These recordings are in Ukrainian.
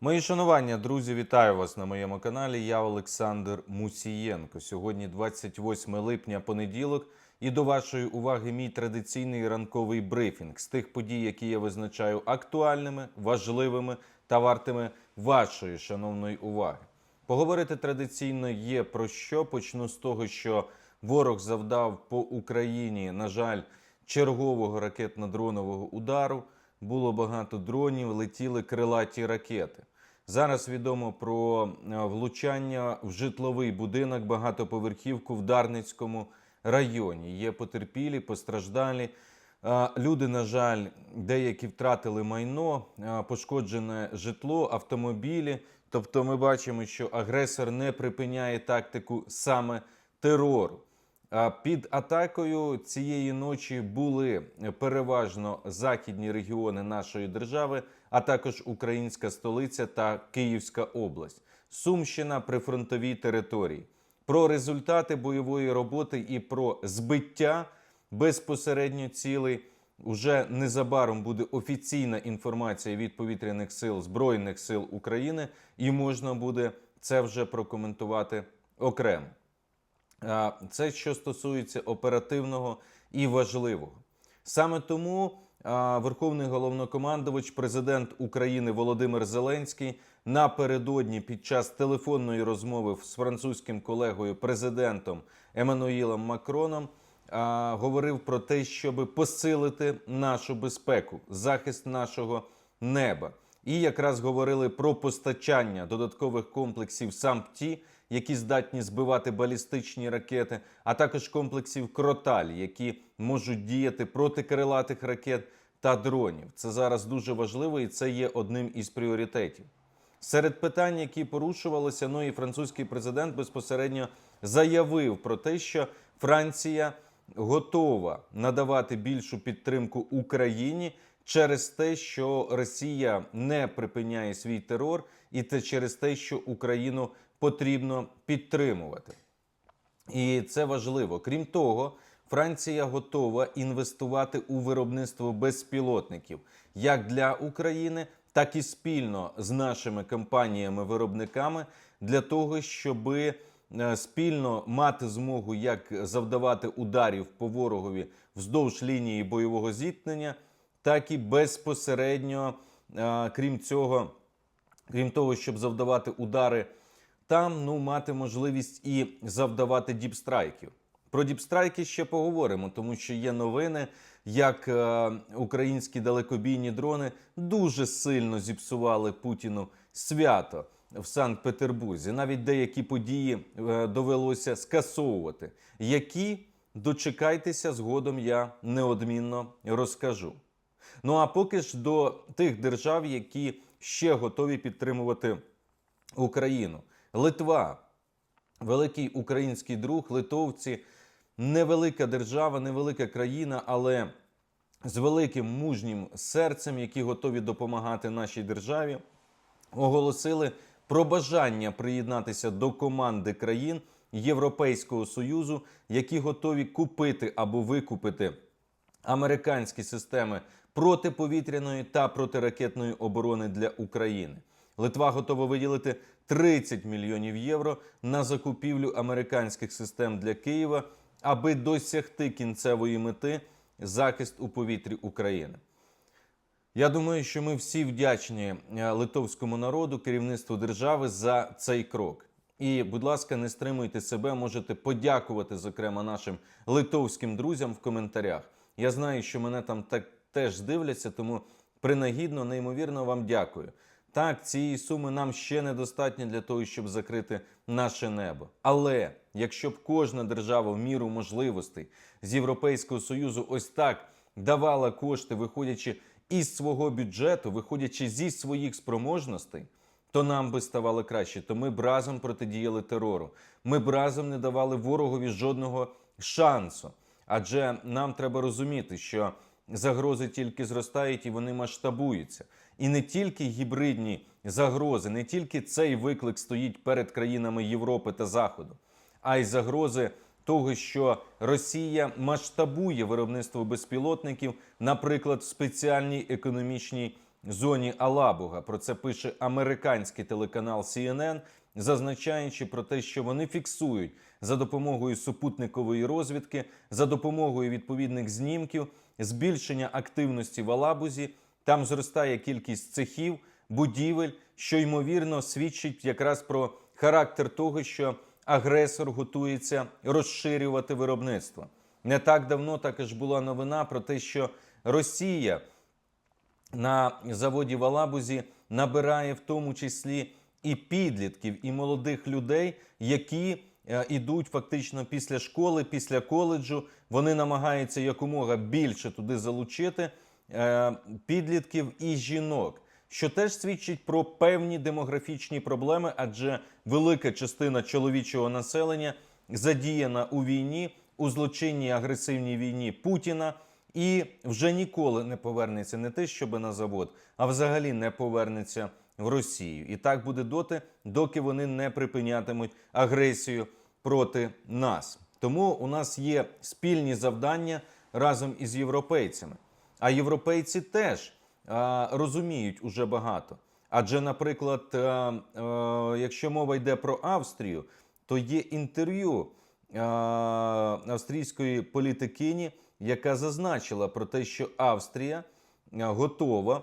Мої шанування, друзі, вітаю вас на моєму каналі. Я Олександр Мусієнко. Сьогодні 28 липня, понеділок, і до вашої уваги мій традиційний ранковий брифінг з тих подій, які я визначаю актуальними, важливими та вартими вашої шановної уваги. Поговорити традиційно є про що. Почну з того, що ворог завдав по Україні, на жаль, чергового ракетно-дронового удару. Було багато дронів, летіли крилаті ракети. Зараз відомо про е, влучання в житловий будинок, багатоповерхівку в Дарницькому районі. Є потерпілі, постраждалі. Е, Люди, на жаль, деякі втратили майно, е, пошкоджене житло, автомобілі. Тобто, ми бачимо, що агресор не припиняє тактику саме терору. Під атакою цієї ночі були переважно західні регіони нашої держави, а також українська столиця та Київська область, Сумщина, прифронтові території. Про результати бойової роботи і про збиття безпосередньо цілей уже незабаром буде офіційна інформація від повітряних сил Збройних сил України, і можна буде це вже прокоментувати окремо. Це що стосується оперативного і важливого. Саме тому Верховний головнокомандувач, президент України Володимир Зеленський напередодні під час телефонної розмови з французьким колегою президентом Еммануїлом Макроном говорив про те, щоб посилити нашу безпеку, захист нашого неба. І якраз говорили про постачання додаткових комплексів САМПТІ, які здатні збивати балістичні ракети, а також комплексів Кроталь, які можуть діяти проти крилатих ракет та дронів. Це зараз дуже важливо і це є одним із пріоритетів. Серед питань, які порушувалися, ну і французький президент безпосередньо заявив про те, що Франція готова надавати більшу підтримку Україні через те, що Росія не припиняє свій терор, і це через те, що Україну потрібно підтримувати. І це важливо. Крім того, Франція готова інвестувати у виробництво безпілотників як для України, так і спільно з нашими компаніями-виробниками для того, щоб спільно мати змогу як завдавати ударів по ворогові вздовж лінії бойового зіткнення, так і безпосередньо, е, крім цього, крім того, щоб завдавати удари там, ну мати можливість і завдавати діпстрайків. Про діпстрайки ще поговоримо, тому що є новини, як е, українські далекобійні дрони дуже сильно зіпсували Путіну свято в Санкт-Петербурзі. Навіть деякі події е, довелося скасовувати. Які дочекайтеся згодом, я неодмінно розкажу. Ну а поки ж до тих держав, які ще готові підтримувати Україну. Литва, великий український друг, литовці, невелика держава, невелика країна, але з великим мужнім серцем, які готові допомагати нашій державі, оголосили про бажання приєднатися до команди країн Європейського Союзу, які готові купити або викупити американські системи протиповітряної та протиракетної оборони для України. Литва готова виділити 30 мільйонів євро на закупівлю американських систем для Києва, аби досягти кінцевої мети захист у повітрі України. Я думаю, що ми всі вдячні е, литовському народу, керівництву держави за цей крок. І, будь ласка, не стримуйте себе, можете подякувати, зокрема, нашим литовським друзям в коментарях. Я знаю, що мене там так теж дивляться, тому принагідно, неймовірно вам дякую. Так, цієї суми нам ще недостатньо для того, щоб закрити наше небо. Але якщо б кожна держава в міру можливостей з Європейського Союзу ось так давала кошти, виходячи із свого бюджету, виходячи зі своїх спроможностей, то нам би ставало краще. То ми б разом протидіяли терору. Ми б разом не давали ворогові жодного шансу. Адже нам треба розуміти, що загрози тільки зростають і вони масштабуються. І не тільки гібридні загрози, не тільки цей виклик стоїть перед країнами Європи та Заходу, а й загрози того, що Росія масштабує виробництво безпілотників, наприклад, в спеціальній економічній зоні Алабуга. Про це пише американський телеканал CNN, зазначаючи про те, що вони фіксують за допомогою супутникової розвідки, за допомогою відповідних знімків, збільшення активності в Алабузі. Там зростає кількість цехів, будівель, що ймовірно свідчить якраз про характер того, що агресор готується розширювати виробництво. Не так давно також була новина про те, що Росія на заводі в Алабузі набирає в тому числі і підлітків, і молодих людей, які е, ідуть фактично після школи, після коледжу. Вони намагаються якомога більше туди залучити е, підлітків і жінок. Що теж свідчить про певні демографічні проблеми, адже велика частина чоловічого населення задіяна у війні, у злочинній агресивній війні Путіна, і вже ніколи не повернеться не те, щоб на завод, а взагалі не повернеться в Росію. І так буде доти, доки вони не припинятимуть агресію проти нас. Тому у нас є спільні завдання разом із європейцями. А європейці теж а, розуміють уже багато. Адже, наприклад, а, а, якщо мова йде про Австрію, то є інтерв'ю австрійської політикині, яка зазначила про те, що Австрія готова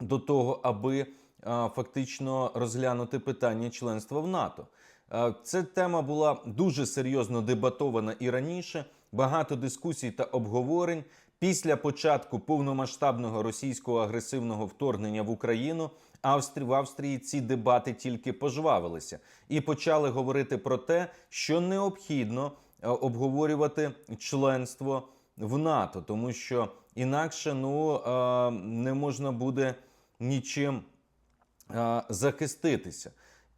до того, аби а, фактично розглянути питання членства в НАТО. А, Ця тема була дуже серйозно дебатована і раніше. Багато дискусій та обговорень. Після початку повномасштабного російського агресивного вторгнення в Україну Австрі в Австрії ці дебати тільки пожвавилися і почали говорити про те, що необхідно е, обговорювати членство в НАТО, тому що інакше ну е, не можна буде нічим е, захиститися.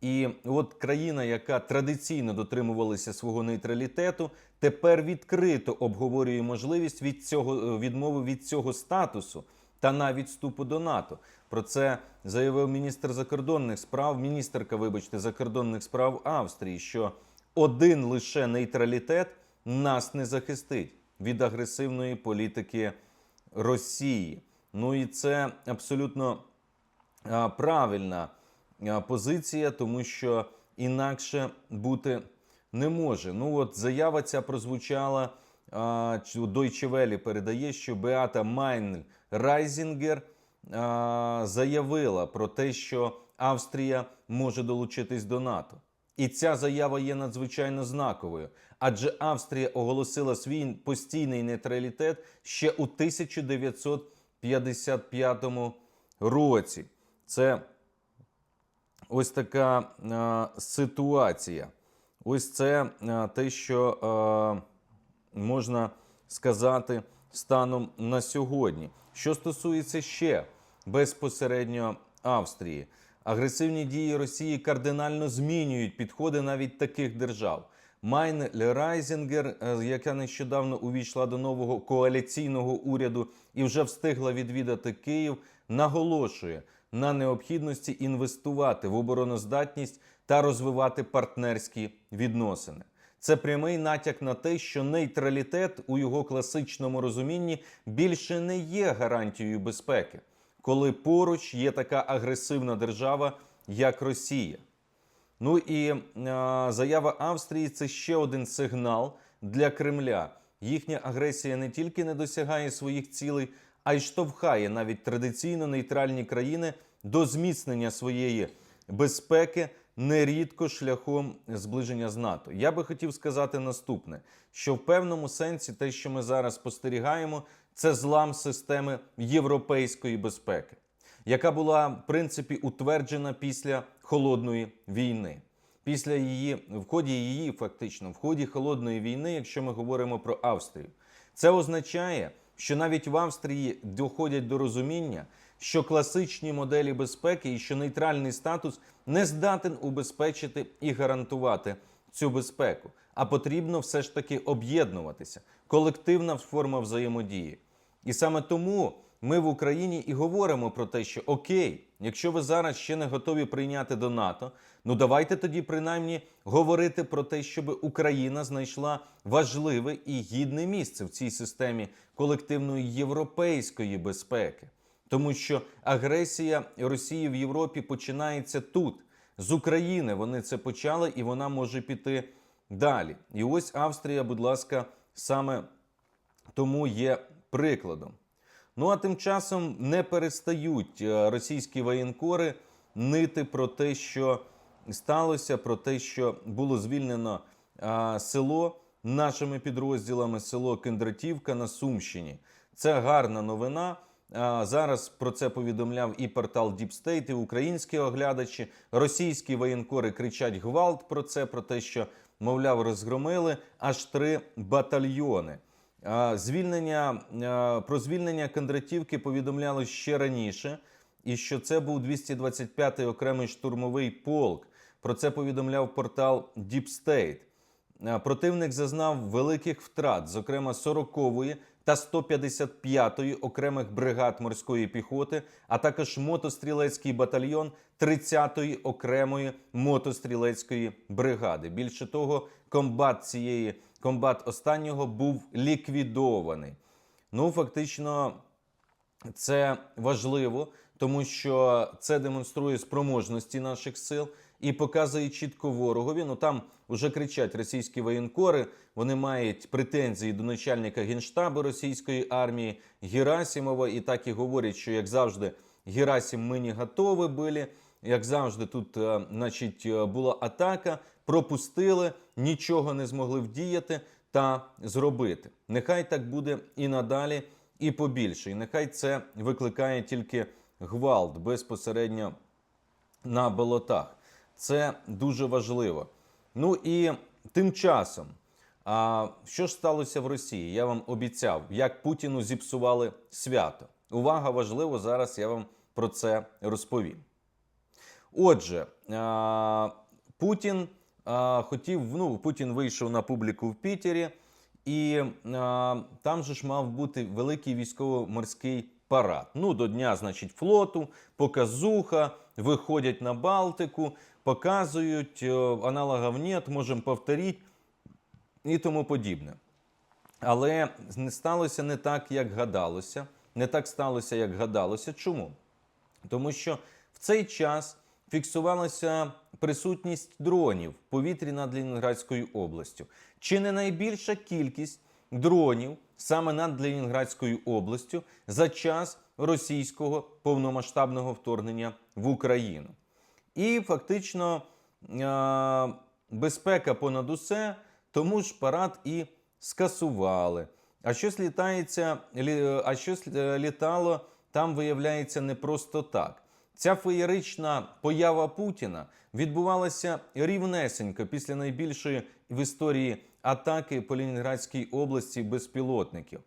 І от країна, яка традиційно дотримувалася свого нейтралітету, тепер відкрито обговорює можливість від цього відмови від цього статусу та навіть вступу до НАТО. Про це заявив міністр закордонних справ, міністерка, вибачте, закордонних справ Австрії, що один лише нейтралітет нас не захистить від агресивної політики Росії. Ну і це абсолютно правильна позиція, тому що інакше бути не може. Ну от заява ця прозвучала. чи- Deutsche Welle передає, що Беата Майнль Райзінгер заявила про те, що Австрія може долучитись до НАТО. І ця заява є надзвичайно знаковою, адже Австрія оголосила свій постійний нейтралітет ще у 1955 році. Це ось така е, ситуація. Ось це е, те, що е, можна сказати станом на сьогодні. Що стосується ще безпосередньо Австрії, агресивні дії Росії кардинально змінюють підходи навіть таких держав. Майн Райзінгер, е, яка нещодавно увійшла до нового коаліційного уряду і вже встигла відвідати Київ, наголошує на необхідності інвестувати в обороноздатність та розвивати партнерські відносини. Це прямий натяк на те, що нейтралітет у його класичному розумінні більше не є гарантією безпеки, коли поруч є така агресивна держава, як Росія. Ну і е, заява Австрії це ще один сигнал для Кремля. Їхня агресія не тільки не досягає своїх цілей, а й штовхає навіть традиційно нейтральні країни до зміцнення своєї безпеки нерідко шляхом зближення з НАТО. Я би хотів сказати наступне: що в певному сенсі те, що ми зараз спостерігаємо, це злам системи європейської безпеки яка була в принципі утверджена після холодної війни. Після її в ході її, фактично, в ході холодної війни, якщо ми говоримо про Австрію, це означає, що навіть в Австрії доходять до розуміння, що класичні моделі безпеки і що нейтральний статус не здатен убезпечити і гарантувати цю безпеку, а потрібно все ж таки об'єднуватися. Колективна форма взаємодії. І саме тому ми в Україні і говоримо про те, що окей, якщо ви зараз ще не готові прийняти до НАТО, ну давайте тоді принаймні говорити про те, щоб Україна знайшла важливе і гідне місце в цій системі колективної європейської безпеки. тому що агресія Росії в Європі починається тут, з України. Вони це почали, і вона може піти далі. І ось Австрія, будь ласка, саме тому є прикладом. Ну а тим часом не перестають е, російські воєнкори нити про те, що сталося, про те, що було звільнено село нашими підрозділами, село Кендратівка на Сумщині. Це гарна новина. Зараз про це повідомляв і портал Deep State, і українські оглядачі. Російські воєнкори кричать гвалт про це, про те, що, мовляв, розгромили аж три батальйони. Звільнення про звільнення Кондратівки повідомляли ще раніше, і що це був 225-й окремий штурмовий полк. Про це повідомляв портал Deep State. Противник зазнав великих втрат, зокрема 40-ї та 155-ї окремих бригад морської піхоти, а також мотострілецький батальйон 30-ї окремої мотострілецької бригади. Більше того, комбат цієї комбат останнього був ліквідований. Ну, фактично, це важливо, тому що це демонструє спроможності наших сил і показує чітко ворогові. Ну там вже кричать російські воєнкори. Вони мають претензії до начальника генштабу російської армії Герасимова, і так і говорять, що як завжди, Герасим ми не готові були. Як завжди, тут, е, значить, е, була атака, пропустили, нічого не змогли вдіяти та зробити. Нехай так буде і надалі, і побільше. І нехай це викликає тільки гвалт безпосередньо на болотах. Це дуже важливо. Ну і тим часом, а, що ж сталося в Росії? Я вам обіцяв, як Путіну зіпсували свято. Увага важливо, зараз я вам про це розповім. Отже, Путін хотів, ну, Путін вийшов на публіку в Пітері, і а, там же ж мав бути великий військово-морський парад. Ну, до дня, значить, флоту, показуха, виходять на Балтику, показують, е, аналогів нет, можемо повторити і тому подібне. Але не сталося не так, як гадалося. Не так сталося, як гадалося. Чому? Тому що в цей час фіксувалася присутність дронів в повітрі над Ленінградською областю. Чи не найбільша кількість дронів саме над Ленінградською областю за час російського повномасштабного вторгнення в Україну? І фактично е, безпека понад усе, тому ж парад і скасували. А щось літається, а щось е, літало там, виявляється, не просто так. Ця феєрична поява Путіна відбувалася рівнесенько після найбільшої в історії атаки по Ленінградській області безпілотників.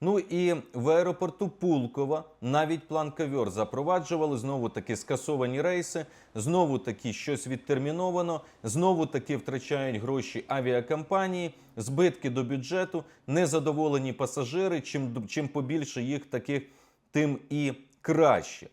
Ну і в аеропорту Пулкова навіть план ковьор запроваджували. Знову таки скасовані рейси, знову таки щось відтерміновано, знову таки втрачають гроші авіакомпанії, збитки до бюджету, незадоволені пасажири. Чим, чим побільше їх таких, тим і краще.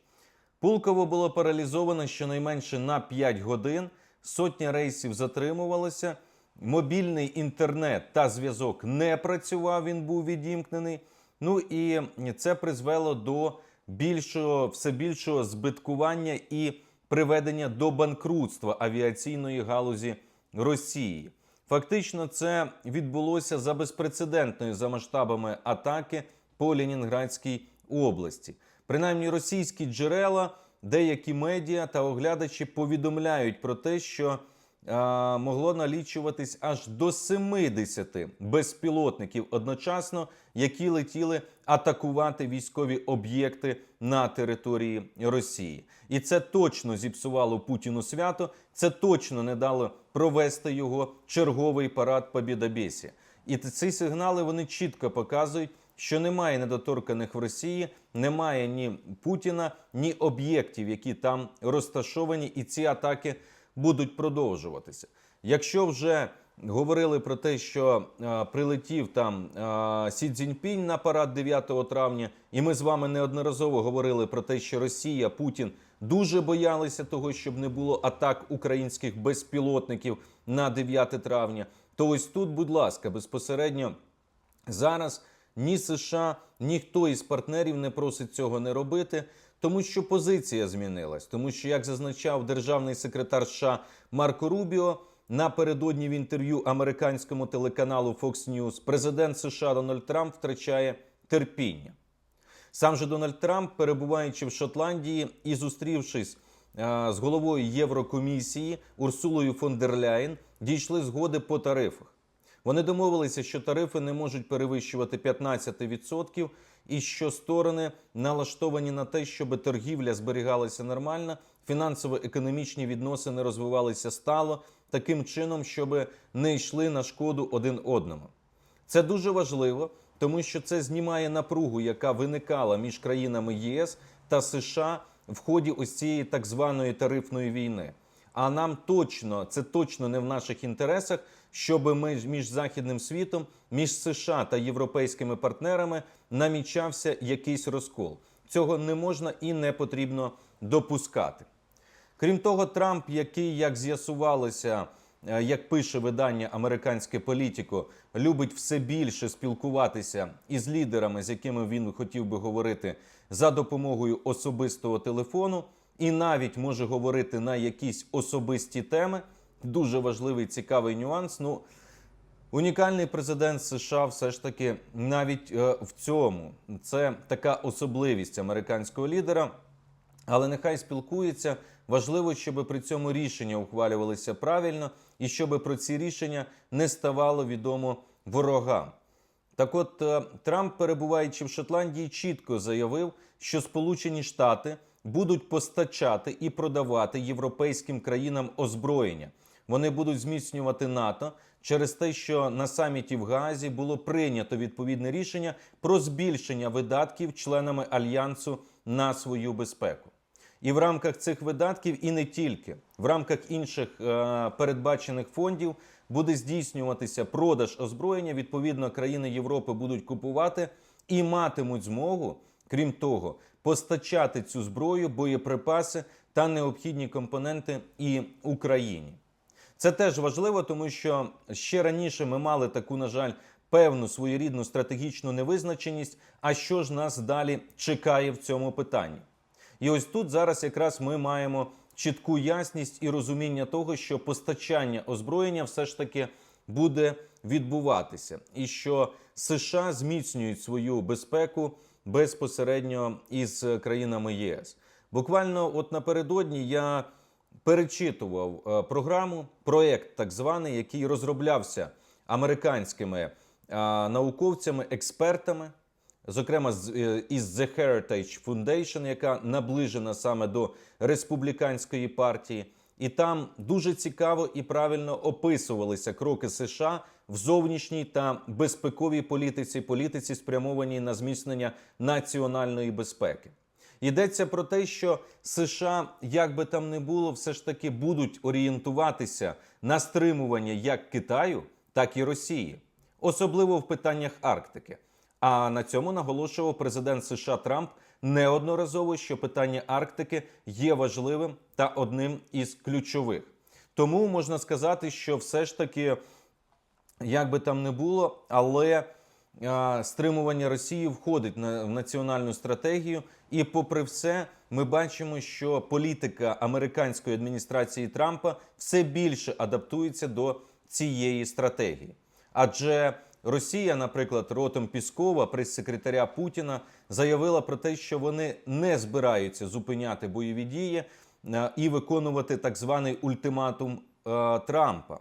Пулково було паралізовано щонайменше на 5 годин. Сотня рейсів затримувалося. Мобільний інтернет та зв'язок не працював, він був відімкнений. Ну і це призвело до більшого, все більшого збиткування і приведення до банкрутства авіаційної галузі Росії. Фактично, це відбулося за безпрецедентною за масштабами атаки по Ленінградській області. Принаймні, російські джерела, деякі медіа та оглядачі повідомляють про те, що а, могло налічуватись аж до 70 безпілотників одночасно, які летіли атакувати військові об'єкти на території Росії. І це точно зіпсувало Путіну свято. Це точно не дало провести його черговий парад Побєдобєсія. І ці сигнали вони чітко показують, що немає недоторканих в Росії, немає ні Путіна, ні об'єктів, які там розташовані, і ці атаки будуть продовжуватися. Якщо вже говорили про те, що е, прилетів там е, Сі Цзіньпінь на парад 9 травня, і ми з вами неодноразово говорили про те, що Росія, Путін дуже боялися того, щоб не було атак українських безпілотників на 9 травня, то ось тут, будь ласка, безпосередньо зараз ні США, ніхто із партнерів не просить цього не робити, тому що позиція змінилась. Тому що, як зазначав державний секретар США Марко Рубіо, напередодні в інтерв'ю американському телеканалу Fox News, президент США Дональд Трамп втрачає терпіння. Сам же Дональд Трамп, перебуваючи в Шотландії і зустрівшись е, з головою Єврокомісії Урсулою фон дер Ляєн, дійшли згоди по тарифах. Вони домовилися, що тарифи не можуть перевищувати 15% і що сторони налаштовані на те, щоб торгівля зберігалася нормально, фінансово-економічні відносини розвивалися стало таким чином, щоб не йшли на шкоду один одному. Це дуже важливо, тому що це знімає напругу, яка виникала між країнами ЄС та США в ході ось цієї так званої тарифної війни. А нам точно це точно не в наших інтересах, щоб ми між західним світом, між США та європейськими партнерами намічався якийсь розкол. Цього не можна і не потрібно допускати. Крім того, Трамп, який, як з'ясувалося, е, як пише видання Американське політико, любить все більше спілкуватися із лідерами, з якими він хотів би говорити за допомогою особистого телефону, і навіть може говорити на якісь особисті теми. Дуже важливий цікавий нюанс. Ну, Унікальний президент США все ж таки навіть е, в цьому це така особливість американського лідера. Але нехай спілкується. Важливо, щоб при цьому рішення ухвалювалися правильно і щоб про ці рішення не ставало відомо ворогам. Так от е, Трамп, перебуваючи в Шотландії, чітко заявив, що Сполучені Штати будуть постачати і продавати європейським країнам озброєння. Вони будуть зміцнювати НАТО через те, що на саміті в Гаазі було прийнято відповідне рішення про збільшення видатків членами альянсу на свою безпеку. І в рамках цих видатків, і не тільки в рамках інших е, передбачених фондів буде здійснюватися продаж озброєння. Відповідно, країни Європи будуть купувати і матимуть змогу, крім того, постачати цю зброю, боєприпаси та необхідні компоненти і Україні. Це теж важливо, тому що ще раніше ми мали таку, на жаль, певну своєрідну стратегічну невизначеність. А що ж нас далі чекає в цьому питанні? І ось тут зараз якраз ми маємо чітку ясність і розуміння того, що постачання озброєння все ж таки буде відбуватися, і що США зміцнюють свою безпеку безпосередньо із країнами єС. Буквально, от напередодні я перечитував е, програму, проект так званий, який розроблявся американськими е, науковцями, експертами зокрема е, із The Heritage Foundation, яка наближена саме до республіканської партії. І там дуже цікаво і правильно описувалися кроки США в зовнішній та безпековій політиці, політиці спрямованій на зміцнення національної безпеки. Йдеться про те, що США, як би там не було, все ж таки будуть орієнтуватися на стримування як Китаю, так і Росії, особливо в питаннях Арктики. А на цьому наголошував президент США Трамп неодноразово, що питання Арктики є важливим та одним із ключових. Тому можна сказати, що все ж таки, як би там не було, але стримування Росії входить в національну стратегію. І, попри все, ми бачимо, що політика американської адміністрації Трампа все більше адаптується до цієї стратегії. Адже Росія, наприклад, ротом Піскова, прес-секретаря Путіна, заявила про те, що вони не збираються зупиняти бойові дії е, і виконувати так званий ультиматум е, Трампа.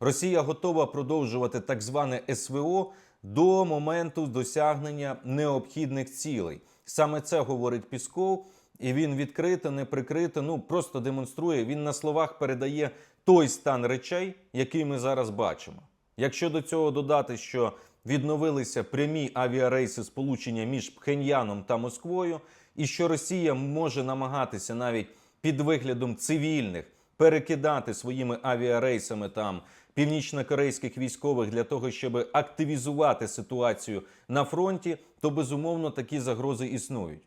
Росія готова продовжувати так зване СВО до моменту досягнення необхідних цілей. Саме це говорить Пісков, і він відкрито, не прикрито, ну просто демонструє. Він на словах передає той стан речей, який ми зараз бачимо. Якщо до цього додати, що відновилися прямі авіарейси сполучення між Пхеньяном та Москвою, і що Росія може намагатися навіть під виглядом цивільних перекидати своїми авіарейсами там північнокорейських військових для того, щоб активізувати ситуацію на фронті, то безумовно такі загрози існують.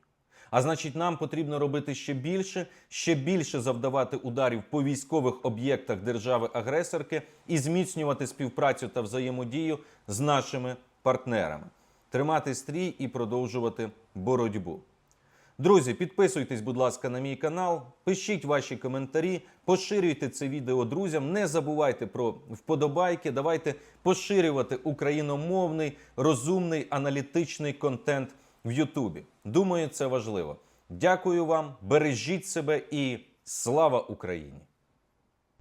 А значить, нам потрібно робити ще більше, ще більше завдавати ударів по військових об'єктах держави-агресорки і зміцнювати співпрацю та взаємодію з нашими партнерами. тримати стрій і продовжувати боротьбу. Друзі, підписуйтесь, будь ласка, на мій канал, пишіть ваші коментарі, поширюйте це відео друзям. Не забувайте про вподобайки. Давайте поширювати україномовний, розумний, аналітичний контент в Ютубі. Думаю, це важливо. Дякую вам, бережіть себе і слава Україні!